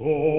Oh.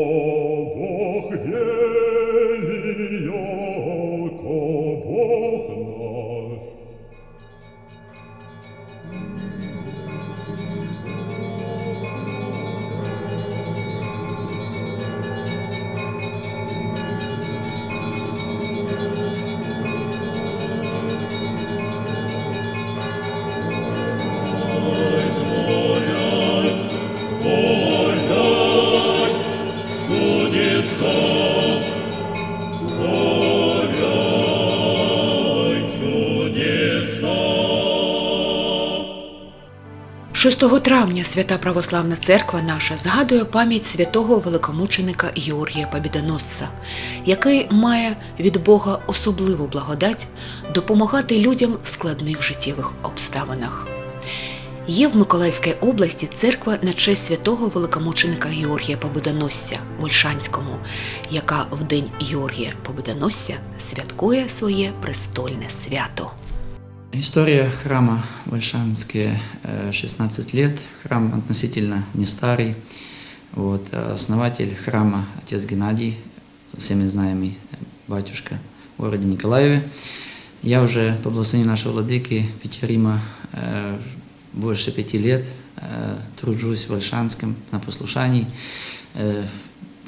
6 травня свята Православна Церква наша згадує пам'ять святого великомученика Георгія Побідоносця, який має від Бога особливу благодать допомагати людям в складних життєвих обставинах. Є в Миколаївській області церква на честь святого великомученика Георгія Победоносця в Ольшанському, яка в день Георгія Победоносця святкує своє престольне свято. История храма Вальшанске э, 16 лет. Храм относительно не старый. Вот, а основатель храма отец Геннадий, всеми знаемый батюшка в городе Николаеве. Я уже по благословению нашего владыки Петерима э, больше пяти лет э, тружусь в Вальшанском на послушании. Э,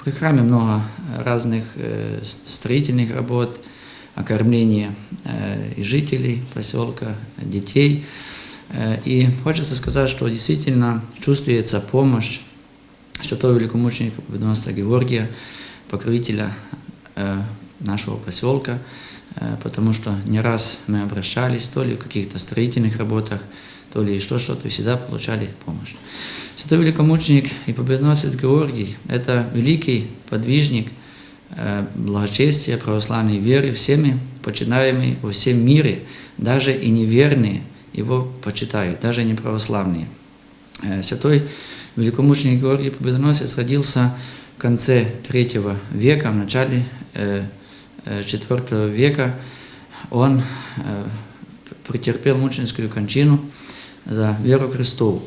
При храме много разных э, строительных работ, окормление э, и жителей поселка, детей. Э, И хочется сказать, что действительно чувствуется помощь святого великомученика Победоносца Георгия, покровителя э, нашего поселка, потому что не раз мы обращались, то ли в каких-то строительных работах, то ли еще что-то, и всегда получали помощь. Святой великомученик и победоносец Георгий – это великий подвижник благочестия, православной веры, всеми почитаемый во всем мире, даже и неверные его почитают, даже не православные. Э, Святой великомученик Георгий Победоносец родился в конце третьего века, в начале э, э, четвертого века. Он э, претерпел мученическую кончину за веру Христову.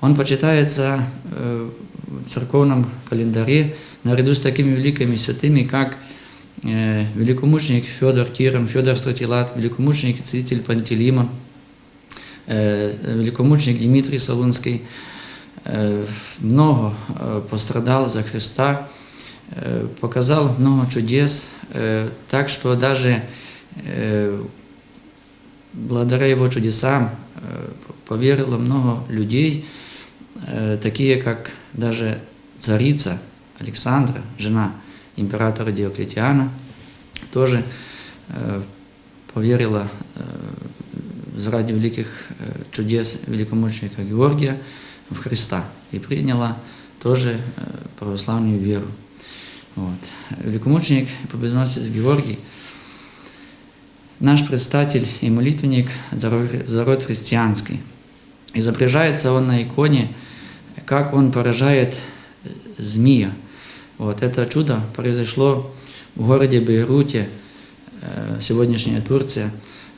Он почитается э, в церковном календаре наряду с такими великими святыми, как э, великомученик Федор Тирон, Федор Стратилат, великомученик и целитель Пантелеймон, э, великомученик Дмитрий Солунский, э, много пострадал за Христа, показал много чудес, так что даже благодаря его чудесам поверило много людей, такие как даже царица Александра, жена императора Диоклетиана, тоже э, поверила э, заради великих э, чудес великомученика Георгия в Христа и приняла тоже э, православную веру. Вот. Великомученик победоносец Георгий наш предстатель и молитвенник за род христианский. Изображается он на иконе, как он поражает э, змея. Вот это чудо произошло в городе Бейруте, э, сегодняшняя Турция,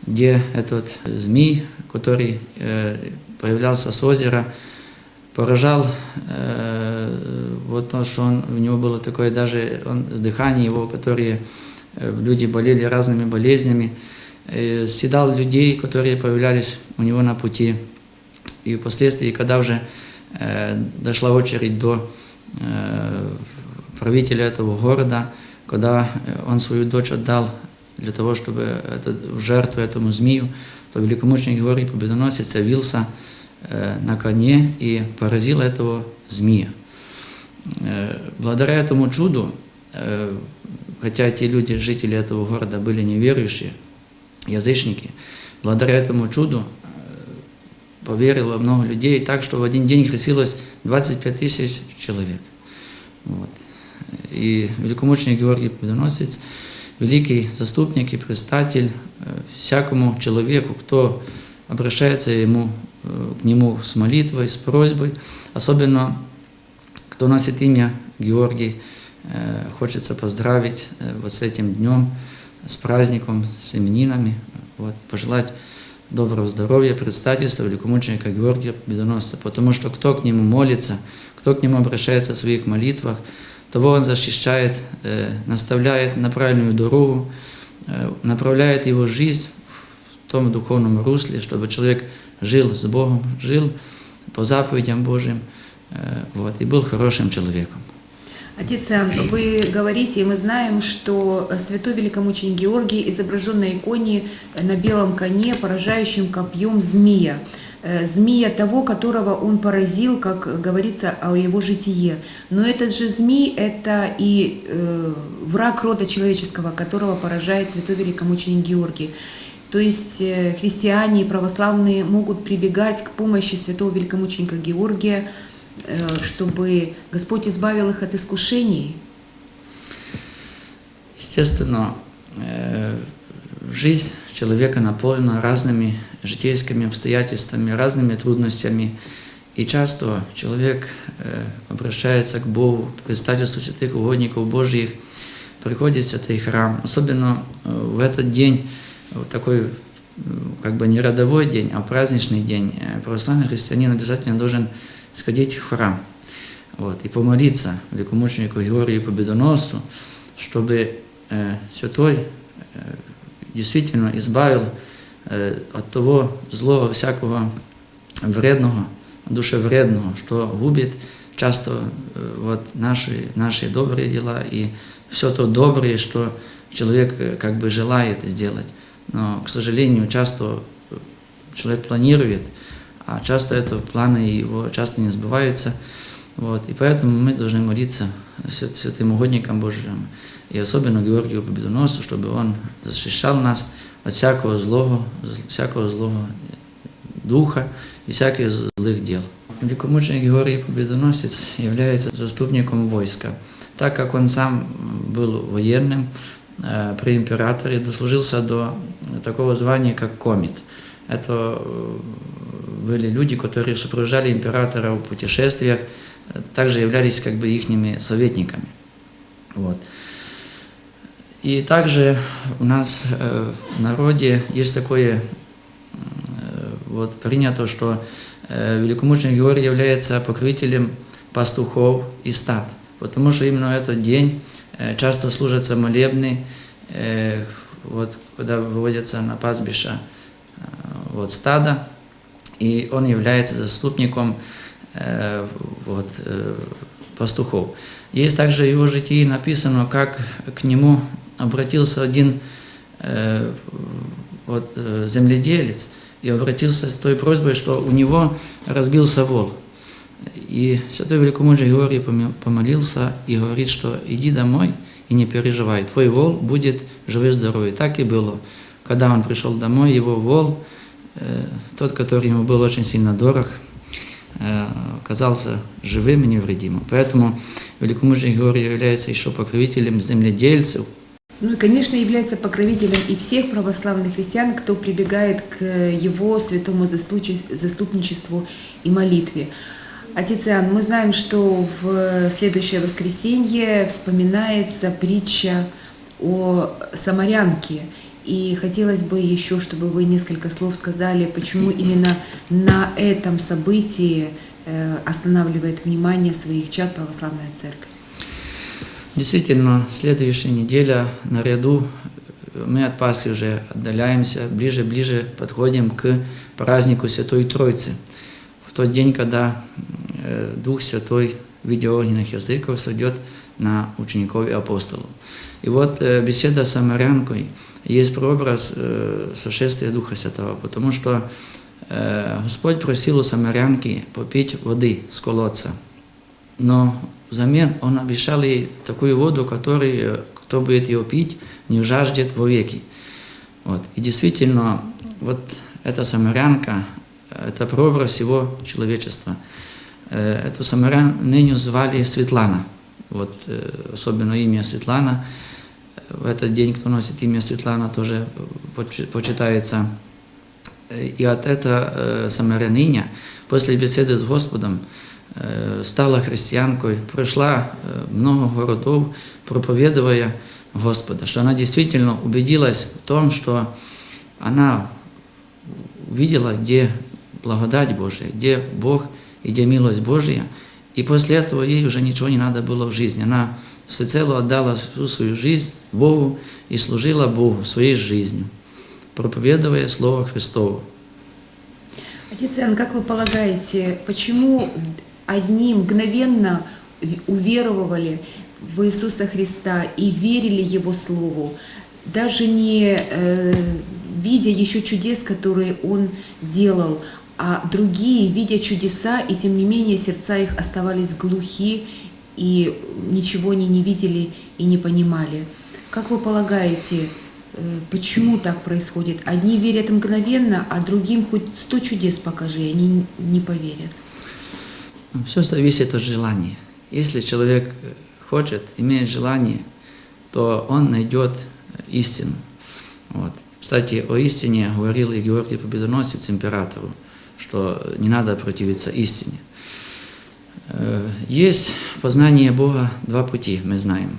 где этот змей, который э, появлялся с озера, поражал э, вот то, что он, у него было такое даже он, дыхание его, которые люди болели разными болезнями, съедал людей, которые появлялись у него на пути. И впоследствии, когда уже дошла очередь до правителя этого города, когда э, он свою дочь отдал для того, чтобы это, в жертву этому змею, то великомученик Георгий Победоносец явился э, на коне и поразил этого змея. Э, Благодаря этому чуду, хотя те люди, жители этого города, были неверующие, язычники, благодаря этому чуду поверило много людей, так что в один день крестилось 25 тысяч человек. Вот. И великомученик Георгий Победоносец, великий заступник и предстатель всякому человеку, кто обращается ему, к нему с молитвой, с просьбой, особенно кто носит имя Георгий, хочется поздравить вот с этим днем, с праздником, с именинами, вот, пожелать доброго здоровья, предстательства великомученика Георгия Победоносца, потому что кто к нему молится, кто к нему обращается в своих молитвах, того Он защищает, э, наставляет на правильную дорогу, э, направляет его жизнь в том духовном русле, чтобы человек жил с Богом, жил по заповедям Божьим э, вот, и был хорошим человеком. Отец Иоанн, вы говорите, мы знаем, что святой великомученик Георгий изображен на иконе на белом коне, поражающим копьем змея. Э, Змея того, которого он поразил, как говорится о его житие. Но этот же змей – это и э, враг рода человеческого, которого поражает святой великомученик Георгий. То есть э, христиане и православные могут прибегать к помощи святого великомученика Георгия, э, чтобы Господь избавил их от искушений. Естественно, э, жизнь человека наполнена разными житейскими обстоятельствами, разными трудностями. И часто человек э, обращается к Богу, к предстательству святых угодников Божьих, приходит в святый храм. Особенно э, в этот день, вот такой э, как бы не родовой день, а праздничный день, э, православный христианин обязательно должен сходить в храм вот, и помолиться великомученику Георгию Победоносцу, чтобы э, святой э, действительно избавил э, от того злого, всякого вредного, душевредного, что губит часто э, вот, наши, наши добрые дела и все то доброе, что человек э, как бы желает сделать. Но, к сожалению, часто человек планирует, а часто это планы его часто не сбываются. Вот, и поэтому мы должны молиться свят- святым угодникам Божьим, и особенно Георгию Победоносцу, чтобы он защищал нас от всякого злого, всякого злого духа и всяких злых дел. Великомученик Георгий Победоносец является заступником войска. Так как он сам был военным э, при императоре, дослужился до такого звания, как комит. Это э, были люди, которые сопровождали императора в путешествиях, также являлись как бы ихними советниками. Вот. И также у нас э, в народе есть такое э, вот принято, что э, великомученик Георгий является покровителем пастухов и стад, потому что именно этот день э, часто служатся молебны, э, вот, когда выводятся на пастбище э, вот, стада, и он является заступником э, вот, э, пастухов. Есть также его житии написано, как к нему обратился один э, вот, э, земледелец и обратился с той просьбой, что у него разбился вол. И святой великомудрый Георгий помолился и говорит, что иди домой и не переживай, твой вол будет живой-здоровый. Так и было. Когда он пришел домой, его вол, э, тот, который ему был очень сильно дорог, э, оказался живым и невредимым. Поэтому великомученик Георгий является еще покровителем земледельцев, Ну и, конечно, является покровителем и всех православных христиан, кто прибегает к его святому заступничеству и молитве. Отец Иоанн, мы знаем, что в следующее воскресенье вспоминается притча о самарянке. И хотелось бы еще, чтобы вы несколько слов сказали, почему именно на этом событии э, останавливает внимание своих чад православная церковь. Действительно, следующая неделя наряду э, мы от Пасхи уже отдаляемся, ближе-ближе подходим к празднику Святой Троицы. В тот день, когда э, Дух Святой в виде огненных языков сойдет на учеников и апостолов. И вот беседа с самарянкой есть прообраз э, сошествия Духа Святого, потому что э, Господь просил у самарянки попить воды с колодца. Но взамен он обещал ей такую воду, которой, э, кто будет ее пить, не жаждет вовеки. Вот. И действительно, вот эта самарянка, э, это прообраз всего человечества. Э, Эту самарянку звали Светлана. Вот, э, особенно имя Светлана. В этот день, кто носит имя Светлана, тоже почи- почитается. И от эта э, самаряниня после беседы с Господом э, стала христианкой, прошла э, много городов, проповедуя Господа, что она действительно убедилась в том, что она увидела, где благодать Божия, где Бог и где милость Божия, И после этого ей уже ничего не надо было в жизни. Она всецело отдала всю свою жизнь Богу и служила Богу своей жизнью, проповедуя Слово Христово. Отец Иоанн, как вы полагаете, почему одни мгновенно уверовали в Иисуса Христа и верили Его Слову, даже не э, видя еще чудес, которые Он делал, а другие, видя чудеса, и тем не менее сердца их оставались глухи и ничего они не видели и не понимали. Как вы полагаете, э, почему так происходит? Одни верят мгновенно, а другим хоть сто чудес покажи, они не поверят. Все зависит от желания. Если человек э, хочет, имеет желание, то он найдет истину. Вот. Кстати, о истине говорил и Георгий Победоносец императору, что не надо противиться истине. Э, Есть в познании Бога два пути, мы знаем.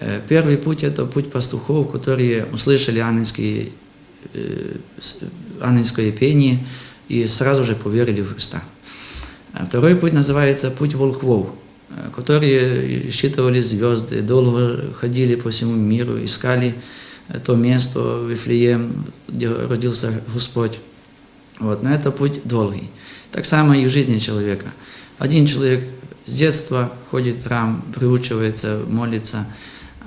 Э, Первый путь – это путь пастухов, которые услышали ангельские, э, с- ангельское пение и сразу же поверили в Христа. А Второй путь называется путь волхвов, э, которые считывали звезды, долго ходили по всему миру, искали э, то место, Вифлеем, где родился Господь. Вот, но это путь долгий. Так само и в жизни человека. Один человек с детства ходит в храм, приучивается, молится,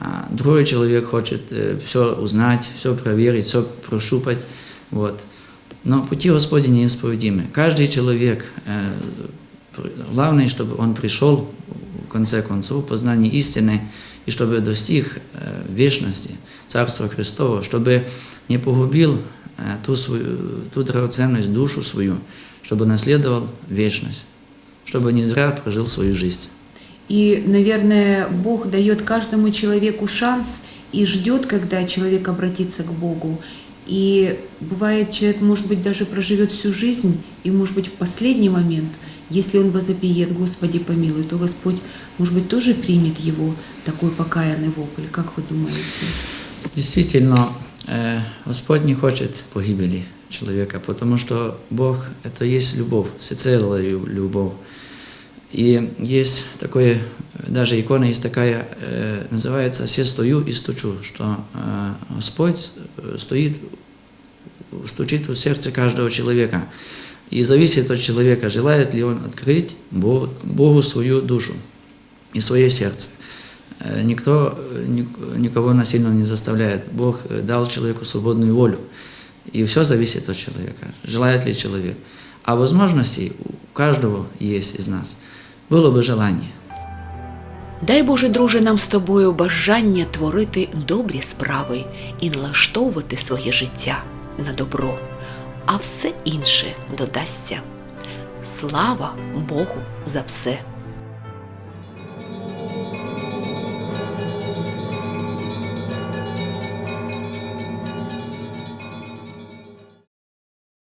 а другой человек хочет все узнать, все проверить, все прощупать. Вот. Но пути Господи неисповедимы. Каждый человек, э, главное, чтобы он пришел, в конце концов, познание истины, и чтобы достиг э, вечности, Царства Христова, чтобы не погубил э, ту, свою, ту драгоценность, душу свою, чтобы наследовал вечность, чтобы не зря прожил свою жизнь. И, наверное, Бог дает каждому человеку шанс и ждет, когда человек обратится к Богу. И бывает, человек, может быть, даже проживет всю жизнь, и, может быть, в последний момент, если он возопиет, Господи, помилуй, то Господь, может быть, тоже примет его такой покаянный вопль. Как вы думаете? Действительно, э, Господь не хочет погибели человека, потому что Бог – это есть любовь, всецелая лю- любовь. И есть такое, даже икона есть такая, э, называется «Се стою и стучу», что э, Господь э, стоит, стучит в сердце каждого человека. И зависит от человека, желает ли он открыть Богу, свою душу и свое сердце. Никто ник- никого насильно не заставляет. Бог дал человеку свободную волю. И все зависит от человека. Желает ли человек. А возможностей у каждого есть из нас. Было би желання. Дай Боже, друже, нам з тобою бажання творити добрі справи і налаштовувати своє життя на добро, а все інше додасться. Слава Богу за все!